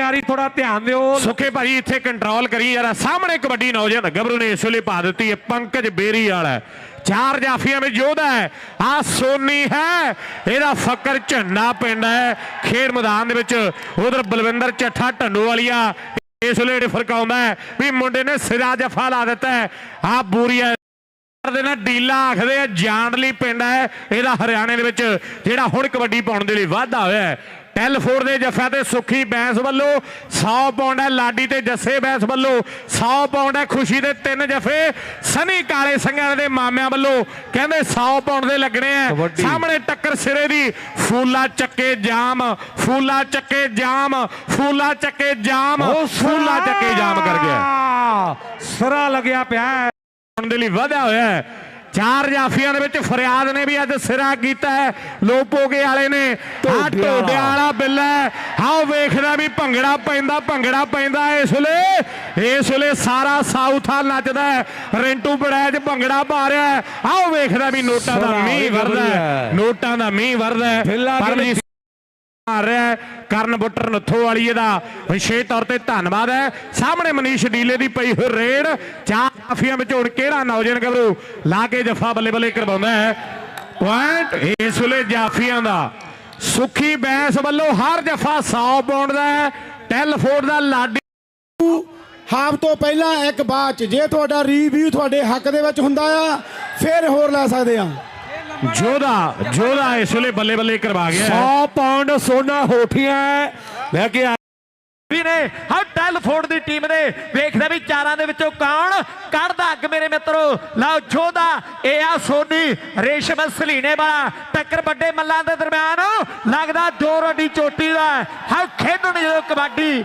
ਯਾਰੀ ਥੋੜਾ ਧਿਆਨ ਦਿਓ। ਸੁੱਖੇ ਭਾਜੀ, ਇੱਥੇ ਕੰਟਰੋਲ ਕਰੀ ਯਾਰ। ਸਾਹਮਣੇ ਕਬੱਡੀ ਨੌਜਵਾਨ ਗੱਭਰੂ ਨੇ ਇਸ ਵੇਲੇ ਪਾ ਦਿੱਤੀ ਹੈ, ਪੰਕਜ ਬੇਰੀ ਵਾਲਾ ਚਾਰ ਜਾਫੀਆਂ ਵਿੱਚ ਯੋਧਾ ਹੈ। ਆ ਸੋਨੀ ਹੈ। ਇਹਦਾ ਫੱਕਰ ਝੰਡਾ ਪਿੰਡ ਹੈ। ਖੇਡ ਮੈਦਾਨ ਦੇ ਵਿੱਚ ਉਧਰ ਬਲਵਿੰਦਰ ਚੱਠਾ ਢੰਡੋ ਵਾਲੀਆ ਇਸ ਵੇਲੇ ਜਿਹੜੇ ਫਰਕਾਉਂਦਾ ਹੈ, ਵੀ ਮੁੰਡੇ ਨੇ ਸਿਰਾ ਜਫਾ ਲਾ ਦਿੱਤਾ ਹੈ। ਆ ਬੂਰੀਆ ਦੇ ਨਾਲ ਡੀਲਾ ਆਖਦੇ ਆ ਜਾਂਡਲੀ ਪਿੰਡ ਹੈ। ਇਹਦਾ ਹਰਿਆਣੇ ਦੇ ਵਿੱਚ ਜਿਹੜਾ ਹੁਣ ਕਬੱਡੀ ਪਾਉਣ ਦੇ ਲਈ ਵਾਧਾ ਹੋਇਆ ਹੈ ਟੈਲਫੋਰਡ ਦੇ ਜੱਫਾ ਤੇ ਸੁਖੀ ਬੈਂਸ ਵੱਲੋਂ 100 ਪਾਉਂਡ ਹੈ ਲਾਡੀ ਤੇ ਜੱਸੇ ਬੈਂਸ ਵੱਲੋਂ 100 ਪਾਉਂਡ ਹੈ ਖੁਸ਼ੀ ਦੇ ਤਿੰਨ ਜੱਫੇ। ਸਨੀ ਕਾਲੇ ਸੰਘਿਆਂ ਦੇ ਮਾਮਿਆਂ ਵੱਲੋਂ ਕਹਿੰਦੇ 100 ਪਾਉਂਡ ਦੇ ਲੱਗਣੇ ਆ। ਸਾਹਮਣੇ ਟੱਕਰ ਸਿਰੇ ਦੀ ਫੂਲਾ ਚੱਕੇ ਜਾਮ ਫੂਲਾ ਚੱਕੇ ਜਾਮ ਫੂਲਾ ਚੱਕੇ ਜਾਮ ਫੂਲਾ ਚੱਕੇ ਜਾਮ ਕਰ ਗਿਆ। ਸਰਾ। ਲੱਗਿਆ ਪਿਆ। ਹੈ। ਪਾਉਣ ਦੇ ਲਈ ਵਧਿਆ ਹੋਇਆ ਹੈ। ਚਾਰ ਜਾਫੀਆਂ ਦੇ ਵਿੱਚ ਫਰਿਆਦ ਨੇ ਵੀ ਅੱਜ ਸਿਰਾ ਕੀਤਾ ਹੈ। ਲੋਪੋਗੇ ਵਾਲੇ ਨੇ। ਆ ਢੋਡਿਆਂ ਵਾਲਾ। ਬਿੱਲਾ ਹੈ। ਆਹ ਵੇਖਦਾ ਵੀ ਭੰਗੜਾ ਪੈਂਦਾ ਭੰਗੜਾ ਪੈਂਦਾ ਇਸ ਵੇਲੇ। ਇਸ ਵੇਲੇ ਸਾਰਾ ਸਾਊਥ ਆ ਨੱਚਦਾ ਹੈ। ਰਿੰਟੂ ਬੜੈਜ ਭੰਗੜਾ ਪਾ ਰਿਹਾ ਹੈ। ਆਹ ਵੇਖਦਾ ਵੀ ਨੋਟਾਂ ਦਾ ਮੀਂਹ ਵਰਦਾ। ਨੋਟਾਂ ਦਾ ਮੀਂਹ ਵਰਦਾ ਪਰਮਜੀਤ ਮਾਰ ਰਿਹਾ ਕਰਨ ਬੁੱਟਰ ਨੱਥੋ ਵਾਲੀ ਇਹਦਾ ਵਿਸ਼ੇਸ਼ ਤੌਰ ਤੇ ਧੰਨਵਾਦ ਹੈ। ਸਾਹਮਣੇ ਮਨੀਸ਼ ਡੀਲੇ ਦੀ ਪਈ ਹੋਈ ਰੇਡ, ਚਾਰ ਜਾਫੀਆਂ ਵਿੱਚ ਹੁਣ ਕਿਹੜਾ ਨੌਜਵਾਨ ਗੱਭਰੂ ਲਾ ਕੇ ਜਫਾ ਬੱਲੇ ਬੱਲੇ ਕਰਵਾਉਂਦਾ ਹੈ। ਪੁਆਇੰਟ, ਇਸ ਵੇਲੇ ਜਾਫੀਆਂ ਦਾ। ਸੁਖੀ ਬੈਂਸ ਵੱਲੋਂ ਹਰ ਜਫਾ 100 ਪਾਉਂਡ ਦਾ ਹੈ। ਟੈਲਫੋਰਡ ਦਾ ਲਾਡੀ ਹਾਫ ਤੋਂ ਪਹਿਲਾਂ ਇੱਕ ਬਾਅਦ ਚ, ਜੇ ਤੁਹਾਡਾ ਰਿਵਿਊ ਤੁਹਾਡੇ ਹੱਕ ਦੇ ਵਿੱਚ ਹੁੰਦਾ ਆ, ਫਿਰ ਹੋਰ ਲੈ ਸਕਦੇ ਆ। ਜੋਧਾ ਜੋਧਾ ਇਸ ਵੇਲੇ ਬੱਲੇ ਬੱਲੇ ਕਰਵਾ ਗਿਆ ਹੈ। 100 ਪਾਉਂਡ ਸੋਨਾ ਹੋਠੀਆਂ ਲੈ ਕੇ ਆ ਵੀ ਨੇ ਹਾਂ ਟੈਲਫੋਰਡ ਦੀ ਟੀਮ ਨੇ ਵੇਖਦੇ ਵੀ ਚਾਰਾਂ ਦੇ ਵਿੱਚੋਂ ਕੌਣ ਕੱਢਦਾ ਅੱਗ ਮੇਰੇ ਮਿੱਤਰੋ। ਲਓ ਜੋਧਾ ਇਹ ਆ ਸੋਨੀ ਰੇਸ਼ਮ ਸਲੀਨੇ ਵਾਲਾ ਟੱਕਰ ਵੱਡੇ ਮੱਲਾਂ ਦੇ ਦਰਮਿਆਨ। ਲੱਗਦਾ ਜੋਰ ਅੱਡੀ ਚੋਟੀ ਦਾ ਹੈ। ਹਾਂ ਖੇਡਣ ਜਦੋਂ ਕਬੱਡੀ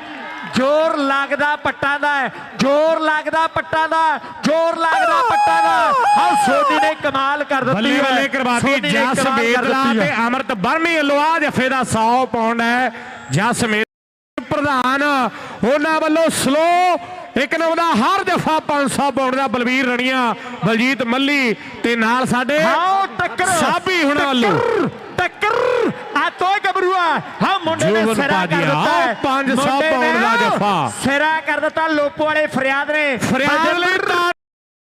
ਜ਼ੋਰ ਲੱਗਦਾ ਪੱਟਾਂ ਦਾ ਜ਼ੋਰ ਲੱਗਦਾ ਪੱਟਾਂ ਦਾ ਜ਼ੋਰ ਲੱਗਦਾ ਪੱਟਾਂ ਦਾ। ਹਾਂ ਸੋਨੀ ਨੇ ਕਮਾਲ ਕਰ ਦਿੱਤੀ ਹੈ। ਬੱਲੇ ਕਰਵਾਤੀ ਜਸ ਦਿੱਤੀ ਤੇ। ਅਮਰਤ ਬਰਮੀ ਆ ਜਫੇ ਦਾ 100 ਪਾਉਂਡ ਹੈ ਜਸ ਪ੍ਰਧਾਨ ਉਹਨਾਂ ਵੱਲੋਂ ਸਲੋ ਇੱਕ ਨੰਬਰ ਦਾ ਹਰ ਜਫਾ 500 ਪਾਉਂਡ ਦਾ ਬਲਵੀਰ ਰਣੀਆਂ ਬਲਜੀਤ ਮੱਲੀ ਤੇ ਨਾਲ ਸਾਡੇ ਹਾਂ ਟੱਕਰ ਸਾਬੀ ਹੁਣ ਵੱਲੋਂ ਟੱਕਰ ਆ ਤੋਏ ਗੱਭਰੂਆ ਹਾਂ ਮੁੰਡੇ ਨੇ ਸਿਰਾ ਕਰ ਦਿੱਤਾ ਹੈ। ਪੰਜ ਸੌ ਮੁੰਡੇ ਪਾਉਂਡ ਨੇ ਦਾ ਜੱਫਾ। ਸਿਰਾ ਕਰ ਦਿੱਤਾ ਲੋਪੋ ਵਾਲੇ ਫਰਿਆਦ ਨੇ ਫਰਿਆਦ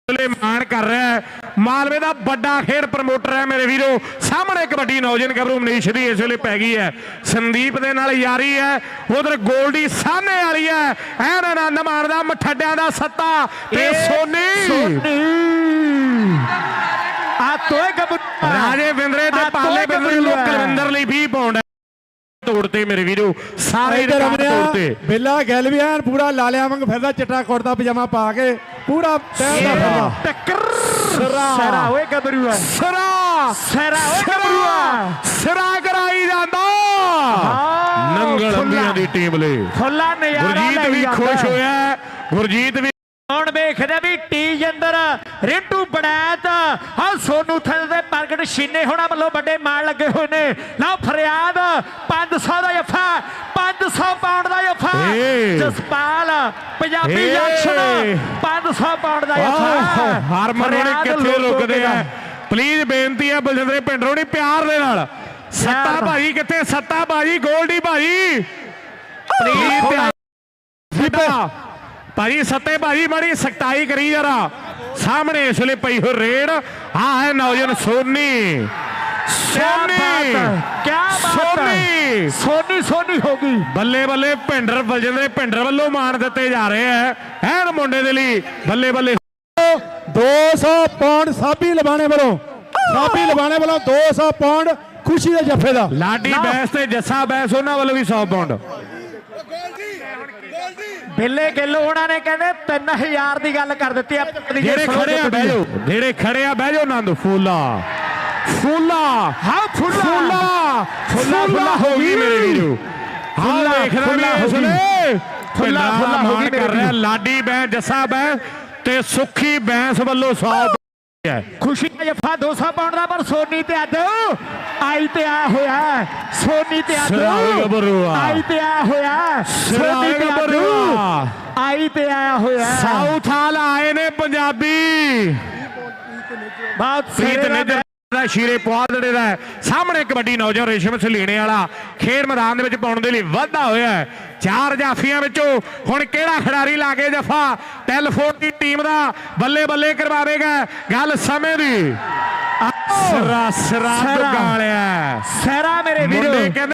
ਲਈ ਮਾਣ ਕਰ ਰਿਹਾ ਹੈ ਮਾਲਵੇ ਦਾ ਵੱਡਾ ਖੇਡ ਪ੍ਰਮੋਟਰ ਹੈ ਮੇਰੇ ਵੀਰੋ। ਸਾਹਮਣੇ ਕਬੱਡੀ ਨੌਜਵਾਨ ਗੱਭਰੂ ਮਨੀਸ਼ ਦੀ ਇਸ ਵੇਲੇ ਪੈ ਗਈ ਹੈ। ਸੰਦੀਪ ਦੇ ਨਾਲ ਯਾਰੀ ਹੈ। ਉਧਰ ਗੋਲਡੀ ਸਾਹਨੇ ਵਾਲੀ ਹੈ। ਐਨ ਆਨੰਦ ਮਾਣਦਾ ਮਠੱਡਿਆਂ ਦਾ ਸੱਤਾ ਤੇ ਸੋਨੀ। ਆ ਤੋਏ ਗੱਭਰੂ ਰਾਜੇ ਬਿੰਦਰੇ ਤੇ ਆ ਪਾਲੇ ਗੱਭਰੂ। ਕੁਲਵਿੰਦਰ ਲਈ 20 ਪਾਉਂਡ ਹੈ ਤੋੜਤੇ ਮੇਰੇ ਵੀਰੋ ਸਾਰੇ ਰਿਕਾਰਡ ਤੋੜਤੇ। ਬਿੱਲਾ ਗੱਲ ਵੀ ਐਨ ਪੂਰਾ ਲਾਲਿਆਂ ਵਾਂਗ ਫਿਰਦਾ ਚਿੱਟਾ ਕੁੜਤਾ ਪਜਾਮਾ ਪਾ ਕੇ ਪੂਰਾ ਟਹਿਲਦਾ ਫਿਰਦਾ ਟੱਕਰ। ਸਿਰਾ। ਓਏ ਗੱਭਰੂਆ। ਸਰਾ। ਸਿਰਾ ਓਏ ਗੱਭਰੂਆ। ਸਿਰਾ ਕਰਾਈ ਜਾਂਦਾ। ਹਾਂ, ਨੰਗਲ। ਅੰਬੀਆਂ ਦੀ ਟੀਮ ਲਈ। ਫੁੱਲਾ ਨਜ਼ਾਰਾ ਗੁਰਜੀਤ ਵੀ ਖੁਸ਼। ਹੋਇਆ। ਗੁਰਜੀਤ ਵੀ ਹੁਣ ਵੇਖਦੇ ਵੀ ਟੀ ਅੰਦਰ ਰਿੰਟੂ ਬੜੈਤ ਹਾਂ ਸੋਨੂ ਥਲ ਦੇ ਪ੍ਰਗਟ ਸ਼ੀਨੇ ਹੋਣਾ ਵੱਲੋਂ ਵੱਡੇ ਮਾਣ ਲੱਗੇ ਹੋਏ ਨੇ। ਲਓ ਫਰਿਆਦ 500 ਦਾ ਜਫਾ 500 ਪਾਉਂਡ ਦਾ ਜਫਾ। ਜਸਪਾਲ ਪੰਜਾਬੀ। ਜੰਕਸ਼ਨ 500 ਪਾਉਂਡ ਦਾ ਜਫਾ। ਹਰਮਨ ਹੋਣੀ ਕਿੱਥੇ ਰੁਕਦੇ ਆ। ਪਲੀਜ਼ ਬੇਨਤੀ ਹੈ ਬਲਜਿੰਦਰੇ ਪਿੰਡਰੋਂ ਨਹੀਂ ਪਿਆਰ ਦੇ ਨਾਲ। ਸੱਤਾ। ਭਾਜੀ ਕਿੱਥੇ? ਸੱਤਾ ਭਾਜੀ ਗੋਲਡੀ ਭਾਜੀ ਪਲੀਜ਼ ਸੱਤਾ ਭਾਜੀ ਸੱਤੇ ਭਾਜੀ ਮਾੜੀ ਸਖਤਾਈ ਕਰੀ ਜਰਾ। ਸਾਹਮਣੇ ਇਸ ਵੇਲੇ ਪਈ ਹੋਈ ਰੇਡ। ਆ ਹੈ ਨੌਜਵਾਨ ਸੋਨੀ। ਸੋਨੀ। ਕੀ ਬਾਤ ਸੋਨੀ। ਸੋਨੀ ਸੋਨੀ ਹੋ ਗਈ। ਬੱਲੇ ਬੱਲੇ ਭਿੰਡਰ ਬਲਜਿੰਦਰ ਭਿੰਡਰ ਵੱਲੋਂ ਮਾਣ ਦਿੱਤੇ ਜਾ ਰਹੇ ਹੈ। ਐਨ ਮੁੰਡੇ ਦੇ ਲਈ ਬੱਲੇ ਬੱਲੇ। 200 ਪਾਉਂਡ ਸਾਬੀ ਲਬਾਣੇ ਵੱਲੋਂ ਸਾਬੀ ਲਬਾਣੇ ਵੱਲੋਂ 200 ਪਾਉਂਡ ਖੁਸ਼ੀ ਦੇ ਜੱਫੇ ਦਾ। ਲਾਡੀ ਬੈਸ ਤੇ ਜੱਸਾ ਬੈਸ ਉਹਨਾਂ ਵੱਲੋਂ ਵੀ 100 ਪਾਉਂਡ ਬਿੱਲੇ ਗਿੱਲ ਉਹਨਾਂ ਨੇ ਕਹਿੰਦੇ 3000 ਦੀ ਗੱਲ ਕਰ ਦਿੱਤੀ ਆ। ਜਿਹੜੇ ਖੜੇ ਆ ਬਹਿ ਜਾਓ। ਜਿਹੜੇ ਖੜੇ ਆ ਬਹਿ ਜਾਓ ਆਨੰਦ। ਫੂਲਾ। ਫੂਲਾ। ਹਾਂ ਫੁੱਲਾ। ਫੂਲਾ। ਫੁੱਲਾ ਫੁੱਲਾ ਹੋ ਗਈ ਮੇਰੇ ਵੀਰੋ। ਹਾਂ ਵੀ ਫੁੱਲਾ ਹੋ। ਵੇਲੇ ਫੁੱਲਾ, ਫੁੱਲਾ ਹੋ ਗਈ ਕਰ ਰਿਹਾ। ਲਾਡੀ ਬੈਸ ਜੱਸਾ ਬੈਸ ਤੇ ਸੁੱਖੀ ਬੈਸ ਵੱਲੋਂ 100 ਹੈ ਖੁਸ਼ੀ ਦਾ ਜਫਾ 200 ਪਾਉਣ ਦਾ ਪਰ ਸੋਨੀ ਤੇ ਅੱਧ। ਆਈ ਤੇ ਆ ਹੋਇਆ। ਸੋਨੀ ਤੇ ਅੱਧ। ਆਈ ਤੇ ਆ ਹੋਇਆ। ਸੋਨੀ ਤੇ ਅੱਧ। ਆਈ ਤੇ ਆ ਹੋਇਆ। ਸਾਊਥ ਹਾਲ ਆਏ ਨੇ ਪੰਜਾਬੀ। ਬਹੁਤ ਪ੍ਰੀਤ ਨੇਜਰ ਦਾ ਸ਼ੀਰੇ ਪੁਆਦੜੇ ਦਾ ਸਾਹਮਣੇ ਕਬੱਡੀ ਨੌਜਵਾਨ ਰੇਸ਼ਮ ਸਲੀਣੇ ਵਾਲਾ ਖੇਡ ਮੈਦਾਨ ਦੇ ਵਿੱਚ ਪਾਉਣ ਦੇ ਲਈ ਵਾਧਾ ਹੋਇਆ ਚਾਰ ਜਾਫੀਆਂ ਵਿੱਚੋਂ ਹੁਣ ਕਿਹੜਾ ਖਿਡਾਰੀ ਲਾ ਕੇ ਜਫਾ? ਟੈਲਫੋਨ ਦੀ ਟੀਮ ਦਾ ਬੱਲੇ ਬੱਲੇ ਕਰਵਾਵੇਗਾ। ਗੱਲ ਸਮੇਂ ਦੀ। ਸਰਾ ਸਰਾ ਗਾਲਿਆ ਸਰਾ ਮੇਰੇ ਵੀਰੋ।